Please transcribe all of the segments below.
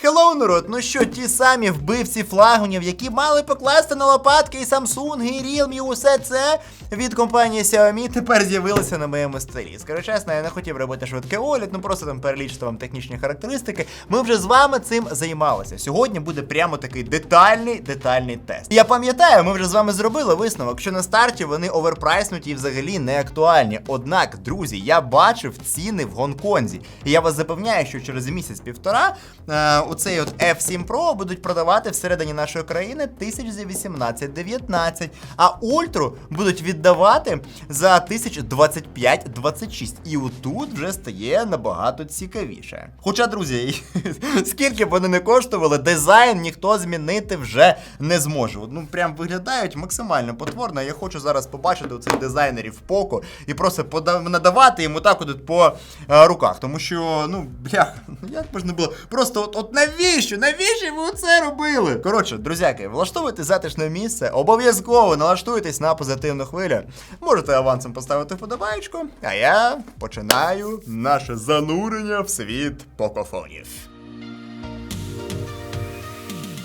Хеллоу, народ, ну що, ті самі вбивці флагунів, які мали покласти на лопатки і Samsung, і Realme, і усе це від компанії Xiaomi тепер з'явилися на моєму столі. Скажу чесно, я не хотів робити швидкий огляд, ну просто там перелічити вам технічні характеристики. Ми вже з вами цим займалися. Сьогодні буде прямо такий детальний, детальний тест. Я пам'ятаю, ми вже з вами зробили висновок, що на старті вони оверпрайснуті і взагалі не актуальні. Однак, друзі, я бачив ціни в Гонконзі. І я вас запевняю, що через місяць-півтора е, оцей от F7 Pro будуть продавати всередині нашої країни тисяч за 18-19, а ультру будуть віддавати за 1025-26. І отут вже стає набагато цікавіше. Хоча, друзі, скільки б вони не коштували, дизайн ніхто змінити вже не зможе. Ну прям виглядають максимально потворно. Я хочу зараз побачити у цих дизайнерів Poco і просто надавати йому так от по е, руках. Тому що, ну, бляха, як можна було? Просто от, от навіщо? Навіщо ви це робили? Коротше, друзяки, влаштовуйте затишне місце, обов'язково налаштуйтесь на позитивну хвилю. Можете авансом поставити вподобайку, а я починаю наше занурення в світ покофонів.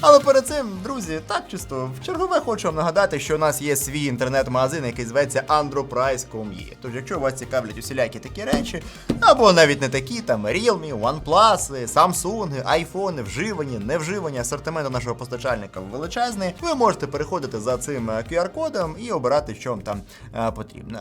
Але перед цим, друзі, так чисто, в чергове хочу вам нагадати, що у нас є свій інтернет-магазин, який зветься androprice.com.ua. Тож, якщо вас цікавлять усілякі такі речі, або навіть не такі, там Realme, OnePlus, Samsung, iPhone, вживані, невживані, асортимент нашого постачальника величезний, ви можете переходити за цим е, QR-кодом і обирати, що вам там е, потрібно.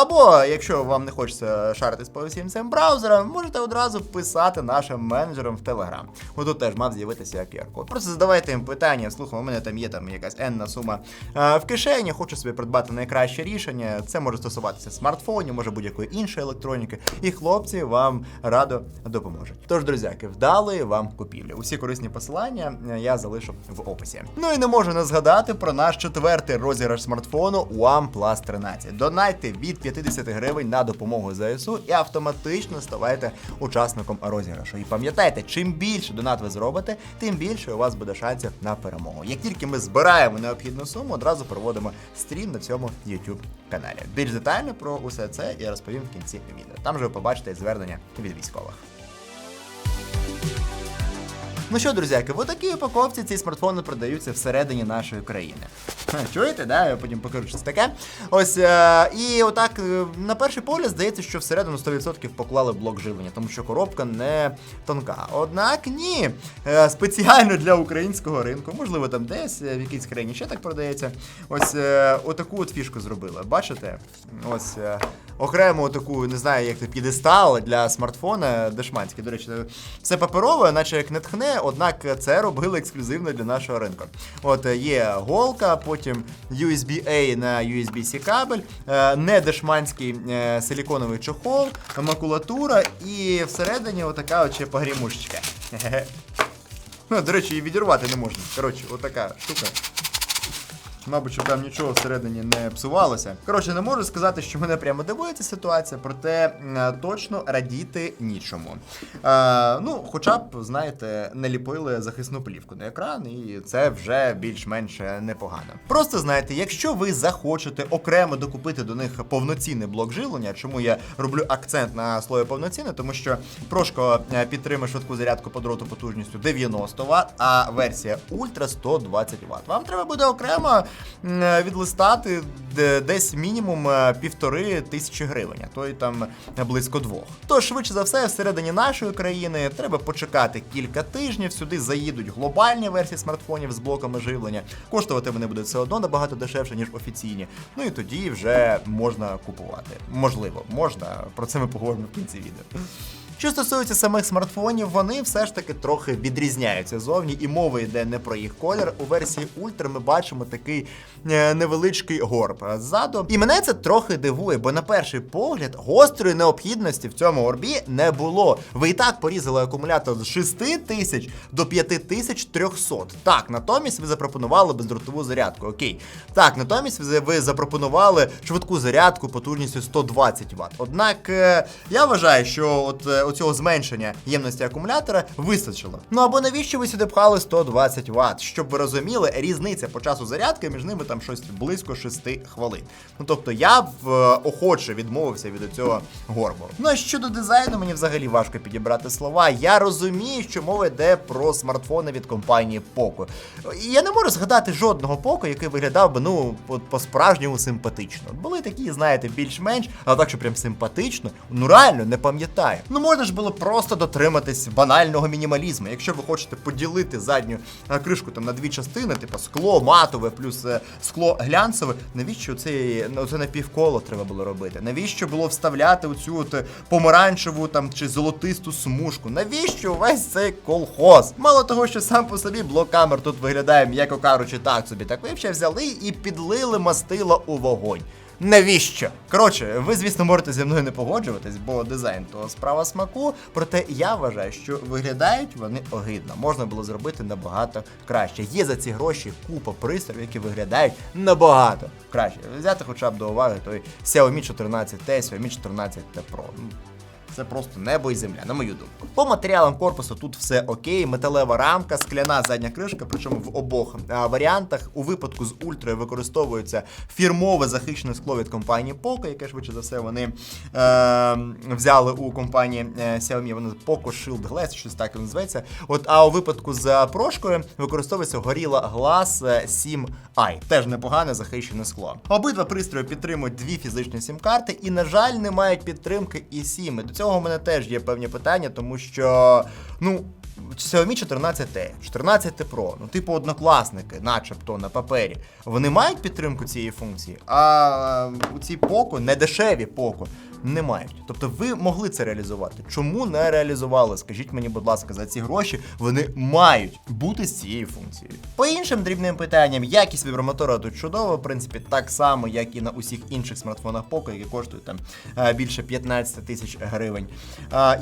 Або, якщо вам не хочеться шаритись по всім цим браузерам, можете одразу писати нашим менеджерам в Telegram. Отут теж мав з'явитися QR-код. Просто задавайте їм питання. Слухай, у мене там є там якась енна сума в кишені, хочу собі придбати найкраще рішення. Це може стосуватися смартфонів, може будь-якої іншої електроніки. І хлопці вам радо допоможуть. Тож, друзяки, вдалої вам купівлі. Усі корисні посилання я залишу в описі. Ну і не можу не згадати про наш четвертий розіграш смартфону OnePlus 13. Донайте від 50 гривень на допомогу ЗСУ і автоматично ставайте учасником розіграшу. І пам'ятайте, чим більше донат ви зробите, тим більше у вас буде шансів на перемогу. Як тільки ми збираємо необхідну суму, одразу проводимо стрім на цьому YouTube каналі. Більш детально про усе це я розповім в кінці відео. Там же ви побачите звернення від військових. Ну що, друзяки, в такій упаковці ці смартфони продаються всередині нашої країни. Чуєте, да? Я потім покажу, що це таке. Ось е, і отак, е, на перший погляд, здається, що всередину 100% поклали блок живлення, тому що коробка не тонка. Однак ні. Е, спеціально для українського ринку, можливо, там десь е, в якійсь країні ще так продається. Ось е, отаку от фішку зробили. Бачите? Ось. Е, окрему таку, не знаю, як це підестал для смартфона дешманський. До речі, все паперове, наче як не тхне, однак це робили ексклюзивно для нашого ринку. От е, є голка, потім USB-A на USB-C кабель, недешманський е, силіконовий чохол, макулатура і всередині отака от ще погрімушечка. Ну, до речі, її відірвати не можна. Коротше, отака штука. Мабуть, щоб там нічого всередині не псувалося. Коротше, не можу сказати, що мене прямо дивує ця ситуація, проте точно радіти нічому. Е, ну, хоча б, знаєте, наліпили захисну плівку на екран, і це вже більш-менш непогано. Просто знаєте, якщо ви захочете окремо докупити до них повноцінний блок живлення, чому я роблю акцент на слові повноцінне, тому що Прошко е, підтримує швидку зарядку по дроту потужністю 90 Вт, а версія Ультра 120 Вт. Вам треба буде окремо е, відлистати десь мінімум е, півтори тисячі гривень, а то й там е, близько двох. Тож, швидше за все, всередині нашої країни треба почекати кілька тижнів. Сюди заїдуть глобальні версії смартфонів з блоками живлення. Коштувати вони будуть все одно набагато дешевше, ніж офіційні. Ну і тоді вже можна купувати. Можливо, можна. Про це ми поговоримо в кінці відео. Що стосується самих смартфонів, вони все ж таки трохи відрізняються зовні, і мова йде не про їх колір. У версії Ультра ми бачимо такий е, невеличкий горб ззаду. І мене це трохи дивує, бо на перший погляд гострої необхідності в цьому горбі не було. Ви і так порізали акумулятор з 6 тисяч до 5300. Так, натомість ви запропонували бездротову зарядку. Окей. Так, натомість ви- запропонували швидку зарядку потужністю 120 Вт. Однак е, я вважаю, що от оцього зменшення ємності акумулятора вистачило. Ну або навіщо ви сюди пхали 120 Вт? Щоб ви розуміли, різниця по часу зарядки між ними там щось близько 6 хвилин. Ну тобто я б е, охоче відмовився від цього горбору. Ну а щодо дизайну, мені взагалі важко підібрати слова. Я розумію, що мова йде про смартфони від компанії Poco. І я не можу згадати жодного Poco, який виглядав би ну по-справжньому симпатично. Були такі, знаєте, більш-менш, а так, що прям симпатично, ну реально не пам'ятаю. Ну можна ж було просто дотриматись банального мінімалізму. Якщо ви хочете поділити задню е, кришку там на дві частини, типу скло матове плюс е, скло глянцеве, навіщо це, ну, це напівколо треба було робити? Навіщо було вставляти оцю от е, помаранчеву там чи золотисту смужку? Навіщо весь цей колхоз? Мало того, що сам по собі блок камер тут виглядає, м'яко кажучи, так собі, так ви ще взяли і підлили мастила у вогонь. Навіщо? Коротше, ви, звісно, можете зі мною не погоджуватись, бо дизайн то справа смаку. Проте я вважаю, що виглядають вони огидно. Можна було зробити набагато краще. Є за ці гроші купа пристроїв, які виглядають набагато краще. Взяти хоча б до уваги той Xiaomi 14T, Xiaomi 14T Pro. Це просто небо і земля, на мою думку. По матеріалам корпусу тут все окей, металева рамка, скляна задня кришка, причому в обох варіантах. У випадку з ультрою використовується фірмове захищене скло від компанії Poco, яке швидше за все вони е, взяли у компанії е, Xiaomi, воно Poco Shield Glass, щось так називається. От, а у випадку з прошкою використовується Gorilla Glass е, 7i. Теж непогане захищене скло. Обидва пристрої підтримують дві фізичні сім-карти і, на жаль, не мають підтримки і 7. До цього у мене теж є певні питання, тому що, ну. Xiaomi 14T, 14T Pro, ну типу однокласники, начебто на папері, вони мають підтримку цієї функції, а у ці Poco, не дешеві Poco, не мають. Тобто ви могли це реалізувати. Чому не реалізували? Скажіть мені, будь ласка, за ці гроші вони мають бути з цією функцією. По іншим дрібним питанням, якість вібромотора тут чудова, в принципі, так само, як і на усіх інших смартфонах Poco, які коштують там е, більше 15 тисяч гривень.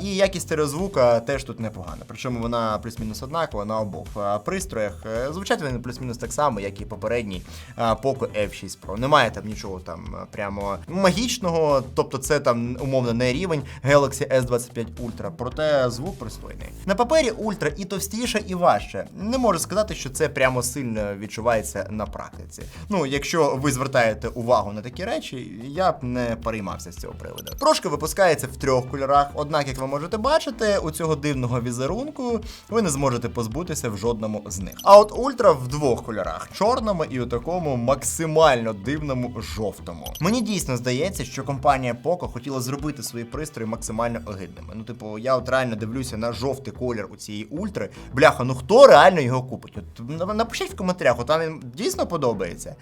І якість стереозвука теж тут непогана. Причому вона плюс-мінус однакова на обох е, пристроях. Е, Звучать вони плюс-мінус так само, як і попередній е, Poco F6 Pro. Немає там нічого там е, прямо магічного, тобто це там умовно не рівень Galaxy S25 Ultra, проте звук пристойний. На папері Ultra і товстіше, і важче. Не можу сказати, що це прямо сильно відчувається на практиці. Ну, якщо ви звертаєте увагу на такі речі, я б не переймався з цього приводу. Трошки випускається в трьох кольорах, однак, як ви можете бачити, у цього дивного візерунку ви не зможете позбутися в жодному з них. А от ультра в двох кольорах: чорному і у такому максимально дивному жовтому. Мені дійсно здається, що компанія Poco хотіла зробити свої пристрої максимально огидними. Ну, типу, я от реально дивлюся на жовтий колір у цієї ультри. Бляха, ну хто реально його купить? От напишіть в коментарях, от вам він дійсно подобається.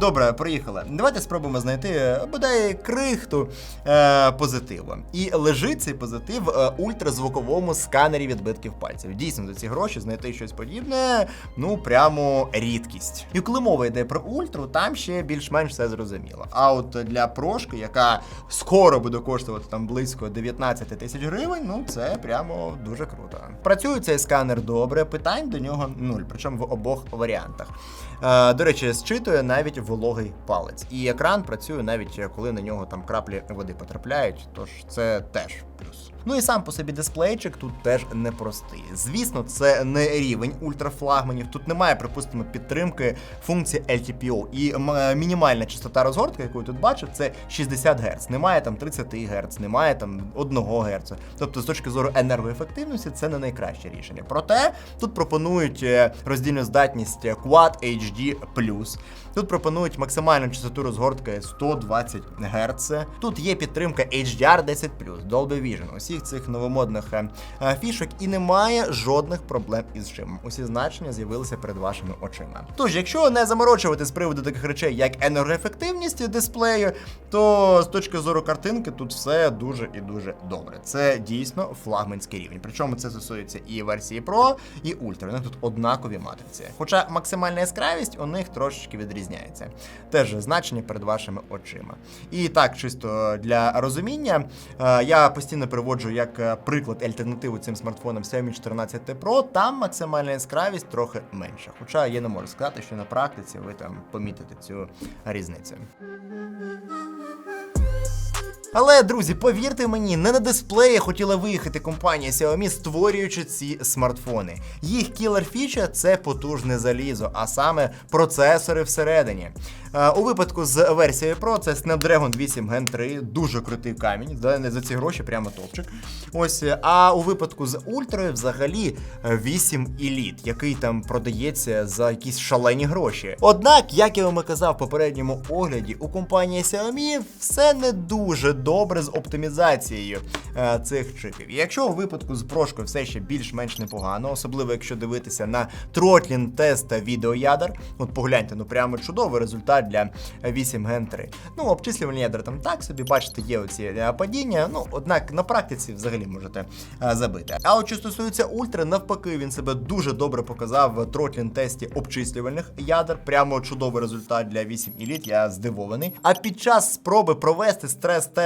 Добре, приїхали. Давайте спробуємо знайти е, бодай крихту е, позитиву. І лежить цей позитив в ультразвуковому сканері відбитків пальців. Дійсно, за ці гроші знайти щось подібне, ну прямо рідкість. І коли мова йде про ультру, там ще більш-менш все зрозуміло. А от для прошки, яка скоро буде коштувати там близько 19 тисяч гривень, ну це прямо дуже круто. Працює цей сканер добре, питань до нього нуль, причому в обох варіантах. Е, до речі, зчитує навіть вологий палець. І екран працює навіть коли на нього там краплі води потрапляють, тож це теж плюс. Ну і сам по собі дисплейчик тут теж непростий. Звісно, це не рівень ультрафлагманів. Тут немає, припустимо, підтримки функції LTPO. І е, мінімальна частота розгортки, яку я тут бачив, це 60 Гц. Немає там 30 Гц, немає там 1 Гц. Тобто, з точки зору енергоефективності, це не найкраще рішення. Проте тут пропонують е, роздільну здатність Quad HD+. Тут пропонують максимальну частоту розгортки 120 Гц. Тут є підтримка HDR 10 Dolby Vision, усіх цих новомодних е, е, фішок, і немає жодних проблем із чим. Усі значення з'явилися перед вашими очима. Тож, якщо не заморочувати з приводу таких речей, як енергоефективність дисплею, то з точки зору картинки тут все дуже і дуже добре. Це дійсно флагманський рівень. Причому це стосується і версії Pro, і Ultra. Вони тут однакові матриці. Хоча максимальна яскравість у них трошечки відрізняється. Теж значення перед вашими очима. І так, чисто для розуміння, е, я постійно приводжу як е, приклад альтернативу цим смартфонам Xiaomi 14T Pro, там максимальна яскравість трохи менша. Хоча я не можу сказати, що на практиці ви там помітите цю різницю. Але, друзі, повірте мені, не на дисплеї хотіла виїхати компанія Xiaomi, створюючи ці смартфони. Їх кілер фіча це потужне залізо, а саме процесори всередині. Е, У випадку з версією Pro це Snapdragon 8 Gen 3, дуже крутий камінь. За, ці гроші прямо топчик. Ось, е, а у випадку з Ультрою взагалі е, 8 Elite, який там продається за якісь шалені гроші. Однак, як я вам і казав в попередньому огляді, у компанії Xiaomi все не дуже добре з оптимізацією е, цих чипів. Якщо у випадку з прошкою все ще більш-менш непогано, особливо якщо дивитися на тротлін теста відеоядер, от погляньте, ну прямо чудовий результат для 8 Gen 3. Ну, обчислювальні ядра там так собі, бачите, є оці е, падіння, ну, однак на практиці взагалі можете е, забити. А от що стосується ультра, навпаки, він себе дуже добре показав в тротлін тесті обчислювальних ядер. Прямо чудовий результат для 8 Elite, я здивований. А під час спроби провести стрес-тест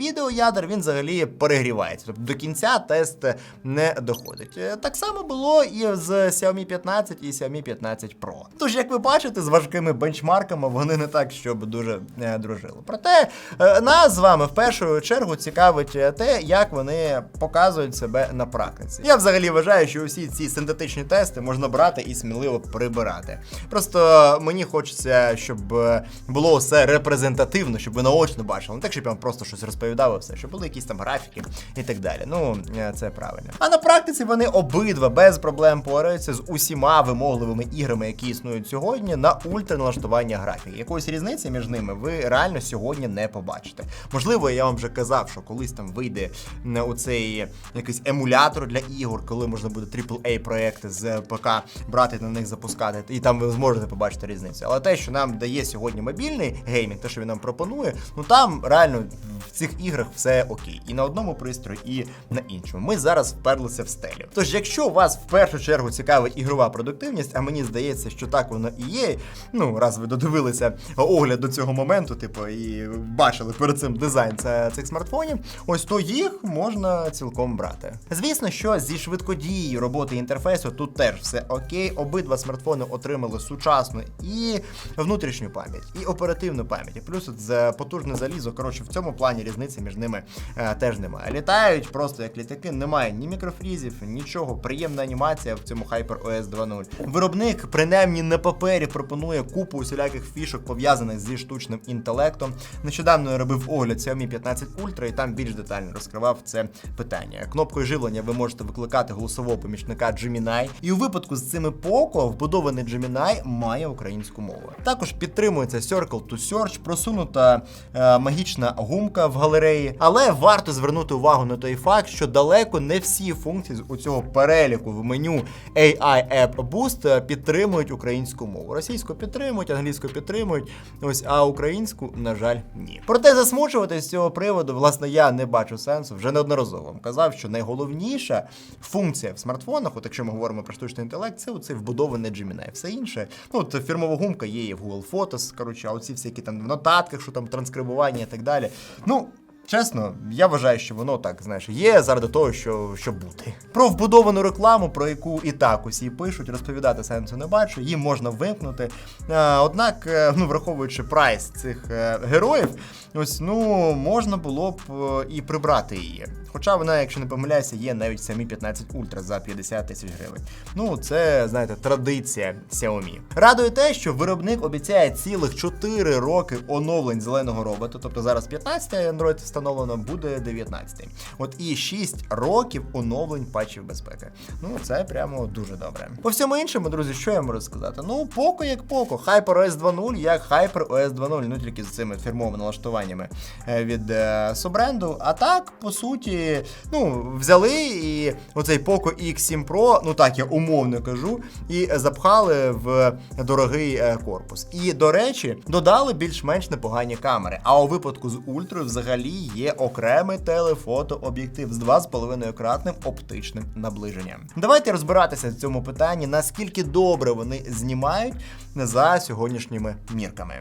відеоядер, він взагалі перегрівається. Тобто до кінця тест не доходить. Е, Так само було і з Xiaomi 15 і Xiaomi 15 Pro. Тож, як ви бачите, з важкими бенчмарками вони не так, щоб дуже е, дружили. Проте е, нас з вами в першу чергу цікавить те, як вони показують себе на практиці. Я взагалі вважаю, що усі ці синтетичні тести можна брати і сміливо прибирати. Просто мені хочеться, щоб було все репрезентативно, щоб ви наочно бачили. Не так, щоб я вам просто щось розповідав і все, щоб були якісь там графіки і так далі. Ну, е, це правильно. А на практиці вони обидва без проблем пораються з усіма вимогливими іграми, які існують сьогодні, на ультраналаштування графіки. Якоїсь різниці між ними ви реально сьогодні не побачите. Можливо, я вам вже казав, що колись там вийде е, оцей якийсь емулятор для ігор, коли можна буде AAA проекти з ПК брати на них запускати, і там ви зможете побачити різницю. Але те, що нам дає сьогодні мобільний геймінг, те, що він нам пропонує, ну там реально в цих іграх все окей. І на одному пристрої, і на іншому. Ми зараз вперлися в стелю. Тож, якщо вас в першу чергу цікавить ігрова продуктивність, а мені здається, що так воно і є. Ну, раз ви додивилися огляд до цього моменту, типу, і бачили перед цим дизайн цих смартфонів, ось то їх можна цілком брати. Звісно, що зі швидкодією роботи інтерфейсу тут теж все окей. Обидва смартфони отримали сучасну і внутрішню пам'ять, і оперативну пам'ять. Плюс за потужне залізо. Коротше, в цьому плані різниці між ними е, теж немає. Літають просто як літаки, немає ні мікрофрізів, нічого. Приємна анімація в цьому HyperOS 2.0. Виробник, принаймні на папері, пропонує купу усіляких фішок, пов'язаних зі штучним інтелектом. Нещодавно я робив огляд Xiaomi 15 Ultra і там більш детально розкривав це питання. Кнопкою живлення ви можете викликати голосового помічника Gemini. І у випадку з цими Poco вбудований Gemini має українську мову. Також підтримується Circle to Search, просунута е, магічна гумка в галереї. Але варто звернути увагу на той факт, що далеко не всі функції з у цього переліку в меню AI App Boost підтримують українську мову. Російську підтримують, англійську підтримують. Ось а українську, на жаль, ні. Проте засмучуватись з цього приводу, власне, я не бачу сенсу. Вже неодноразово вам казав, що найголовніша функція в смартфонах, от якщо ми говоримо про штучний інтелект, це оцей вбудований Gemini. Все інше, ну от фірмова гумка є і в Google Photos, коротше, а оці всякі там в нотатках, що там транскрибування і так далі. Ну. Чесно, я вважаю, що воно так, знаєш, є заради того, що, щоб бути. Про вбудовану рекламу, про яку і так усі пишуть, розповідати сенсу не бачу, її можна вимкнути. Е, однак, е, ну, враховуючи прайс цих е, героїв, ось ну можна було б і прибрати її. Хоча вона, якщо не помиляюся, є навіть самі 15 Ультра за 50 тисяч гривень. Ну, це, знаєте, традиція Xiaomi. Радує те, що виробник обіцяє цілих 4 роки оновлень зеленого робота, тобто зараз 15 Android встановлено, буде 19. От і 6 років оновлень патчів безпеки. Ну, це прямо дуже добре. По всьому іншому, друзі, що я можу сказати? Ну, Poco як Poco, HyperOS 2.0 як HyperOS 2.0, ну тільки з цими фірмовими налаштуваннями е, від е, субренду. А так, по суті, ну, взяли і оцей Poco X7 Pro, ну так я умовно кажу, і запхали в дорогий е, корпус. І, до речі, додали більш-менш непогані камери. А у випадку з ультрою взагалі є окремий телефотооб'єктив з 2,5-кратним оптичним наближенням. Давайте розбиратися в цьому питанні, наскільки добре вони знімають за сьогоднішніми мірками.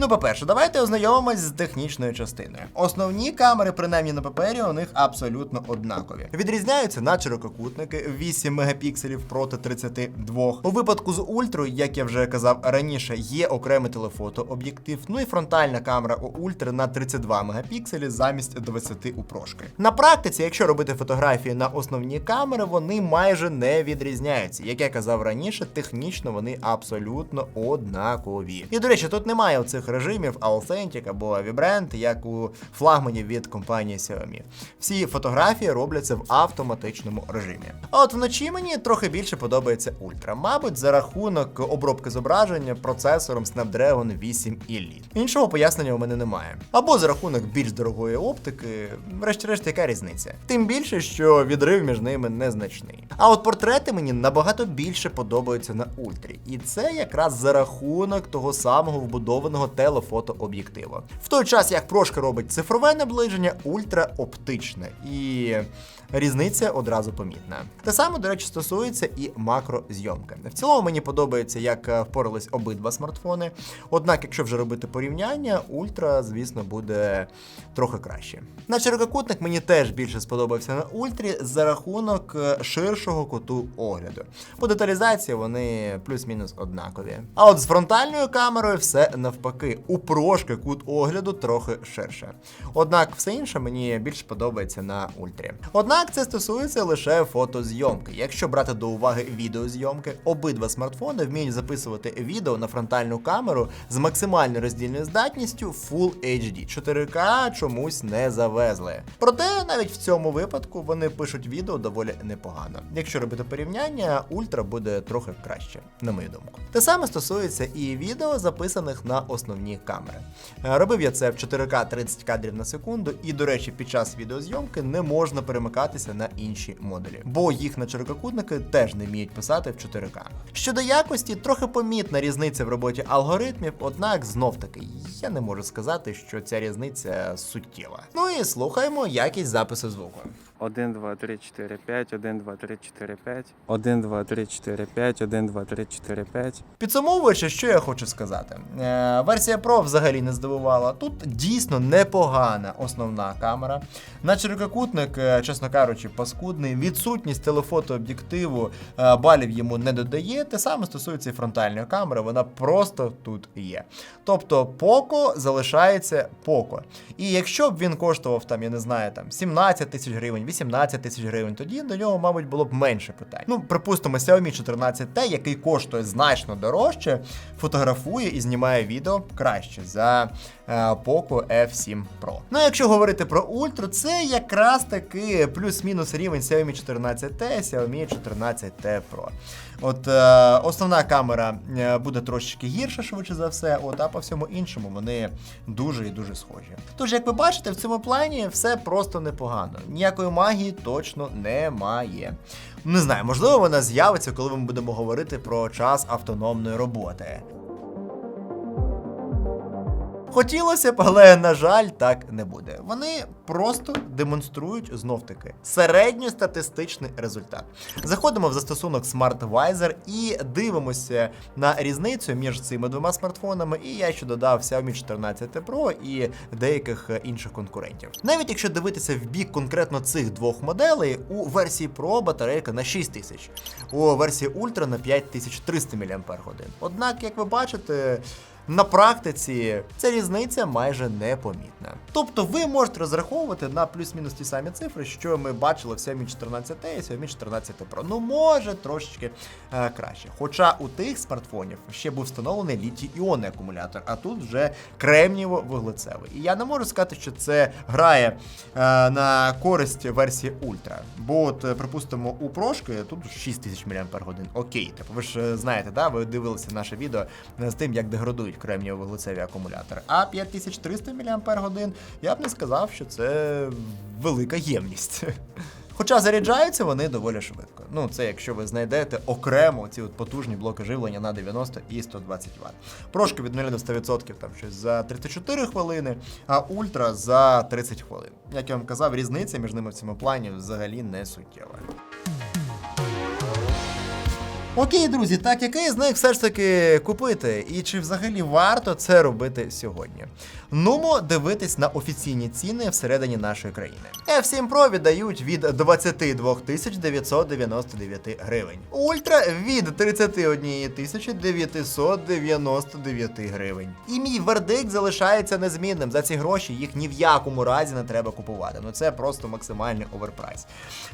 Ну, по-перше, давайте ознайомимось з технічною частиною. Основні камери, принаймні на папері, у них абсолютно однакові. Відрізняються на ширококутники 8 мегапікселів проти 32. У випадку з ультрою, як я вже казав раніше, є окремий телефотооб'єктив. Ну і фронтальна камера у ультра на 32 мегапікселі замість 20 у прошки. На практиці, якщо робити фотографії на основні камери, вони майже не відрізняються. Як я казав раніше, технічно вони абсолютно однакові. І до речі, тут немає оцих режимів Authentic або Vibrant, як у флагманів від компанії Xiaomi. Всі фотографії робляться в автоматичному режимі. А от вночі мені трохи більше подобається Ультра. Мабуть, за рахунок обробки зображення процесором Snapdragon 8 Elite. Іншого пояснення у мене немає. Або за рахунок більш дорогої оптики, врешті-решт, яка різниця? Тим більше, що відрив між ними незначний. А от портрети мені набагато більше подобаються на ультрі. І це якраз за рахунок того самого вбудованого телефотооб'єктива. В той час, як прошка робить цифрове наближення, ультра оптичне. І різниця одразу помітна. Те саме, до речі, стосується і макрозйомки. В цілому мені подобається, як е, впорались обидва смартфони. Однак, якщо вже робити порівняння, ультра, звісно, буде трохи краще. На ширококутник мені теж більше сподобався на ультрі за рахунок е, ширшого куту огляду. По деталізації вони плюс-мінус однакові. А от з фронтальною камерою все навпаки. У прошки кут огляду трохи ширше. Однак все інше мені більше подобається на ультрі. Однак це стосується лише фотозйомки. Якщо брати до уваги відеозйомки, обидва смартфони вміють записувати відео на фронтальну камеру з максимальною роздільною здатністю Full HD. 4К чомусь не завезли. Проте навіть в цьому випадку вони пишуть відео доволі непогано. Якщо робити порівняння, ультра буде трохи краще, на мою думку. Те саме стосується і відео, записаних на основні камери. Е, Робив я це в 4К 30 кадрів на секунду, і, до речі, під час відеозйомки не можна перемикатися на інші модулі, бо їх на ширококутники теж не вміють писати в 4К. Щодо якості, трохи помітна різниця в роботі алгоритмів, однак знов таки я не можу сказати, що ця різниця суттєва. Ну і слухаємо якість запису звуку. 1, 2, 3, 4, 5, 1, 2, 3, 4, 5, 1, 2, 3, 4, 5, 1, 2, 3, 4, 5. Підсумовуючи, що я хочу сказати. Е, версія Pro взагалі не здивувала. Тут дійсно непогана основна камера. На ширококутник, е, чесно кажучи, паскудний. Відсутність телефотооб'єктиву е, балів йому не додає. Те саме стосується і фронтальної камери, вона просто тут є. Тобто Poco залишається Poco. І якщо б він коштував там, я не знаю, там 17 тисяч гривень, 18 тисяч гривень, тоді до нього, мабуть, було б менше питань. Ну, припустимо, Xiaomi 14T, який коштує значно дорожче, фотографує і знімає відео краще за е, Poco F7 Pro. Ну, а якщо говорити про Ultra, це якраз таки плюс-мінус рівень Xiaomi 14T, Xiaomi 14T Pro. От е, основна камера е, буде трошечки гірша, швидше за все, от, а по всьому іншому вони дуже і дуже схожі. Тож, як ви бачите, в цьому плані все просто непогано. Ніякої магії точно немає. Не знаю, можливо, вона з'явиться, коли ми будемо говорити про час автономної роботи. Хотілося б, але на жаль, так не буде. Вони просто демонструють знов таки середньостатистичний результат. Заходимо в застосунок SmartVisor і дивимося на різницю між цими двома смартфонами. І я ще додав Xiaomi 14 Pro і деяких інших конкурентів. Навіть якщо дивитися в бік конкретно цих двох моделей, у версії Pro батарейка на 6000, у версії Ultra на 5300 мАч. Однак, як ви бачите, на практиці ця різниця майже непомітна. Тобто ви можете розраховувати на плюс-мінус ті самі цифри, що ми бачили в Xiaomi 14 і Xiaomi 14 Pro. Ну, може трошечки е, краще. Хоча у тих смартфонів ще був встановлений літій-іонний акумулятор, а тут вже кремнієво-вуглецевий. І я не можу сказати, що це грає е, на користь версії Ultra. Бо, от, е, припустимо, у прошки тут 6000 мАч. Окей, типу, ви ж е, знаєте, да? ви дивилися наше відео з тим, як деградують кремнієво-вуглецеві акумулятори. А 5300 мАч я б не сказав, що це велика ємність. Хоча заряджаються вони доволі швидко. Ну, це якщо ви знайдете окремо ці от потужні блоки живлення на 90 і 120 Вт. Прошки від 0 до 100% там щось за 34 хвилини, а ультра за 30 хвилин. Як я вам казав, різниця між ними в цьому плані взагалі не суттєва. Окей, друзі, так який з них все ж таки купити? І чи взагалі варто це робити сьогодні? Нумо дивитись на офіційні ціни всередині нашої країни. F7 Pro віддають від 22 999 гривень. Ультра від 31 тисячі 999 гривень. І мій вердикт залишається незмінним. За ці гроші їх ні в якому разі не треба купувати. Ну це просто максимальний оверпрайс.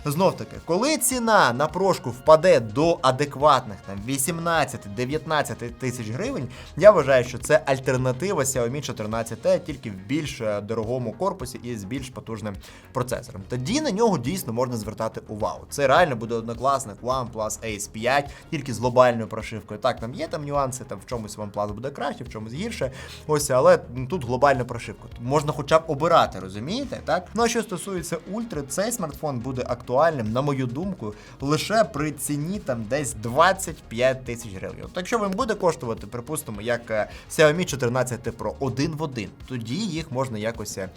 Знов таки, коли ціна на прошку впаде до адекватних там 18-19 тисяч гривень, я вважаю, що це альтернатива Xiaomi 14T тільки в більш е, дорогому корпусі і з більш потужним процесором. Тоді на нього дійсно можна звертати увагу. Це реально буде однокласник OnePlus Ace 5, тільки з глобальною прошивкою. Так, там є там нюанси, там в чомусь OnePlus буде краще, в чомусь гірше. Ось, але тут глобальна прошивка. Можна хоча б обирати, розумієте? Так? Ну а що стосується ультри, цей смартфон буде актуальним, на мою думку, лише при ціні там десь 25 тисяч гривень. От якщо він буде коштувати, припустимо, як е, Xiaomi 14 Pro один в один, тоді їх можна якось е,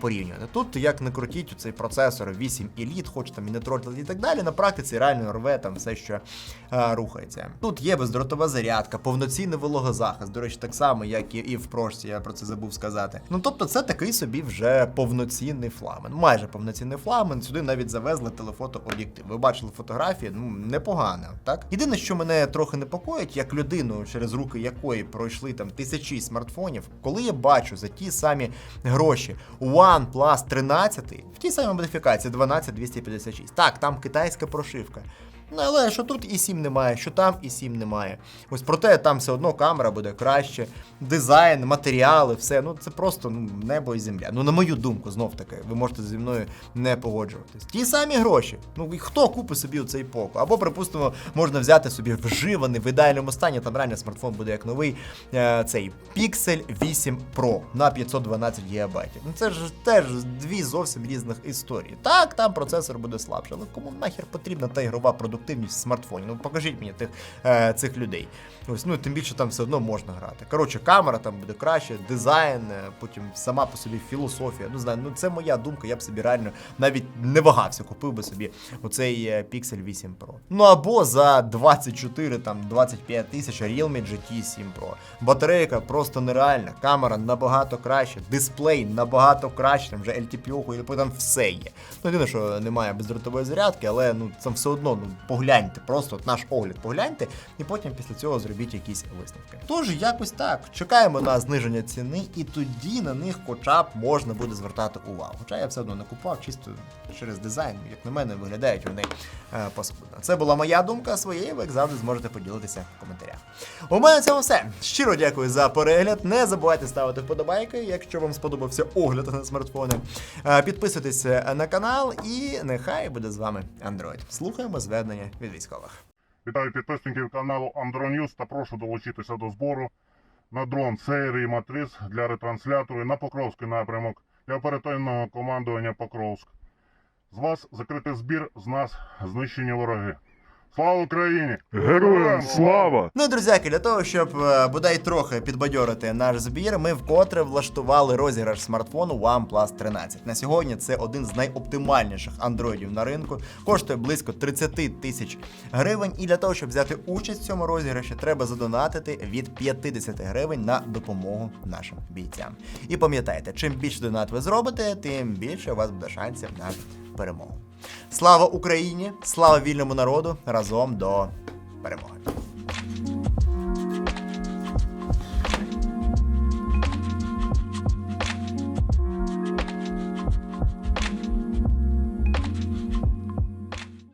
порівнювати. Тут як не крутіть цей процесор 8 Elite, хоч там і не тротл і так далі, на практиці реально рве там все, що е, рухається. Тут є бездротова зарядка, повноцінний вологозахист. До речі, так само, як і, в прошці, я про це забув сказати. Ну тобто, це такий собі вже повноцінний флагман. Майже повноцінний флагман. Сюди навіть завезли телефотооб'єктив. Ви бачили фотографії, ну непогано, так? Єдине, що мене трохи непокоїть, як людину, через руки якої пройшли там тисячі смартфонів, коли я бачу за ті самі гроші OnePlus 13 в тій самій модифікації 12256. Так, там китайська прошивка. Ну, але що тут і 7 немає, що там і 7 немає. Ось проте там все одно камера буде краще, дизайн, матеріали, все. Ну це просто ну, небо і земля. Ну, на мою думку, знов таки, ви можете зі мною не погоджуватись. Ті самі гроші. Ну і хто купить собі цей поко? Або, припустимо, можна взяти собі вживаний в ідеальному стані. Там реально смартфон буде як новий е, цей Pixel 8 Pro на 512 ГБ. Ну це ж теж дві зовсім різних історії. Так, там процесор буде слабше, але кому нахер потрібна та ігрова продукція? Продуктивність в смартфоні. Ну покажіть мені тих е, цих людей. Ось ну тим більше там все одно можна грати. Коротше, камера там буде краще, дизайн, е, потім сама по собі філософія. Ну знаю, ну це моя думка. Я б собі реально навіть не вагався, купив би собі оцей е, Pixel 8 Pro. Ну або за 24 там 25 тисяч Realme GT 7 Pro. Батарейка просто нереальна. Камера набагато краще, дисплей набагато краще. Там вже LTPO, там все є. Ну єдине, що немає бездротової зарядки, але ну це все одно ну погляньте, просто от наш огляд погляньте, і потім після цього зробіть якісь висновки. Тож якось так, чекаємо на зниження ціни, і тоді на них хоча б можна буде звертати увагу. Хоча я все одно не купував, чисто через дизайн, як на мене, виглядають вони е, паскудно. Це була моя думка своєї, ви як завжди зможете поділитися в коментарях. У мене на цьому все. Щиро дякую за перегляд. Не забувайте ставити вподобайки, якщо вам сподобався огляд на смартфони. Е, Підписуйтесь на канал і нехай буде з вами Android. Слухаємо зведення від військових. Вітаю підписників каналу Андроньюз та прошу долучитися до збору на дрон серії Матрис для ретранслятору на Покровський напрямок для оперативного командування Покровськ. З вас закритий збір, з нас знищення вороги. Слава Україні! Героям слава! Ну друзяки, для того, щоб е, бодай трохи підбадьорити наш збір, ми вкотре влаштували розіграш смартфону OnePlus 13. На сьогодні це один з найоптимальніших андроїдів на ринку, коштує близько 30 тисяч гривень. І для того, щоб взяти участь в цьому розіграші, треба задонатити від 50 гривень на допомогу нашим бійцям. І пам'ятайте, чим більше донат ви зробите, тим більше у вас буде шансів на перемогу. Слава Україні! Слава вільному народу! Разом до перемоги!